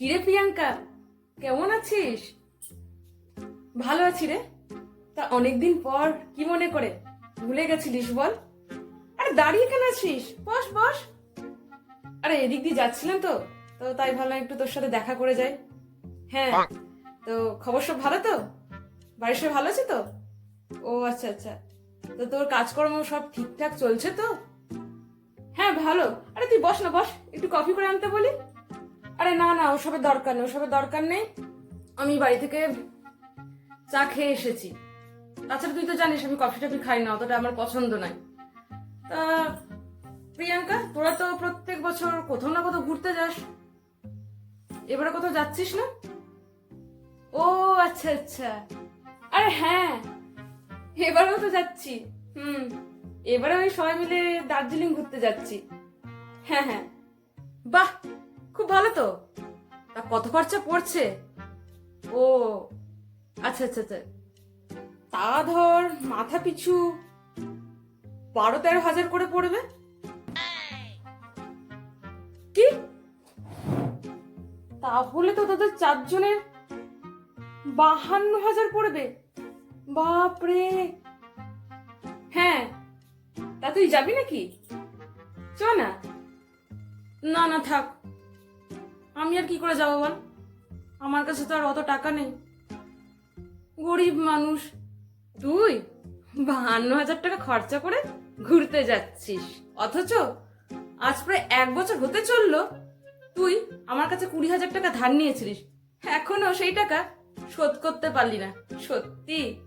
কিরে প্রিয়াঙ্কা? কেমন আছিস? ভালো আছি রে। তা অনেকদিন পর কি মনে করে? ভুলে গেছিলিস বল। আরে দাঁড়িয়ে কেন আছিস? বস বস। আরে এদিক দিয়ে যাচ্ছিলাম তো। তো তাই ভাবলাম একটু তোর সাথে দেখা করে যাই। হ্যাঁ। তো খবর সব ভালো তো? বাড়ির সব ভালো আছে তো? ও আচ্ছা আচ্ছা। তো তোর কাজকর্ম সব ঠিকঠাক চলছে তো? হ্যাঁ ভালো। আরে তুই বস না বস। একটু কফি করে আনতে বলি। আরে না না, ওসবের দরকার নেই, ওসবের দরকার নেই। আমি বাড়ি থেকে চা খেয়ে এসেছি। তাছাড়া তুই তো জানিস, আমি কফি টফি খাই না, অতটা আমার পছন্দ নয় তা, প্রিয়াঙ্কা, তোরা তো প্রত্যেক বছর কোথাও না কোথাও ঘুরতে যাস। এবারে কোথাও যাচ্ছিস না? ও আচ্ছা আচ্ছা। আরে হ্যাঁ এবারেও তো যাচ্ছি। হুম, এবারে ওই সবাই মিলে দার্জিলিং ঘুরতে যাচ্ছি। হ্যাঁ হ্যাঁ। বাহ! খুব ভালো তো? তা কত খরচা পড়ছে? ও আচ্ছা আচ্ছা আচ্ছা। তা ধর, মাথা পিছু বারো তেরো হাজার করে পড়বে। কি? তাহলে তো তাদের চারজনের বাহান্ন হাজার পড়বে। বাপরে। হ্যাঁ তা তুই যাবি নাকি? চ না। না না, থাক। আমি আর কি করে যাব বল? আমার কাছে তো আর অত টাকা নেই। গরিব মানুষ। তুই বাহান্ন হাজার টাকা খরচা করে ঘুরতে যাচ্ছিস। অথচ আজ প্রায় এক বছর হতে চলল। তুই আমার কাছে কুড়ি হাজার টাকা ধার নিয়েছিলিস। এখনও সেই টাকা শোধ করতে পারলি না। সত্যি?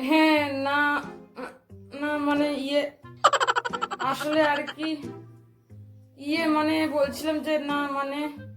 হ্যাঁ না না মানে ইয়ে আসলে আর কি? ইয়ে মানে বলছিলাম যে না মানে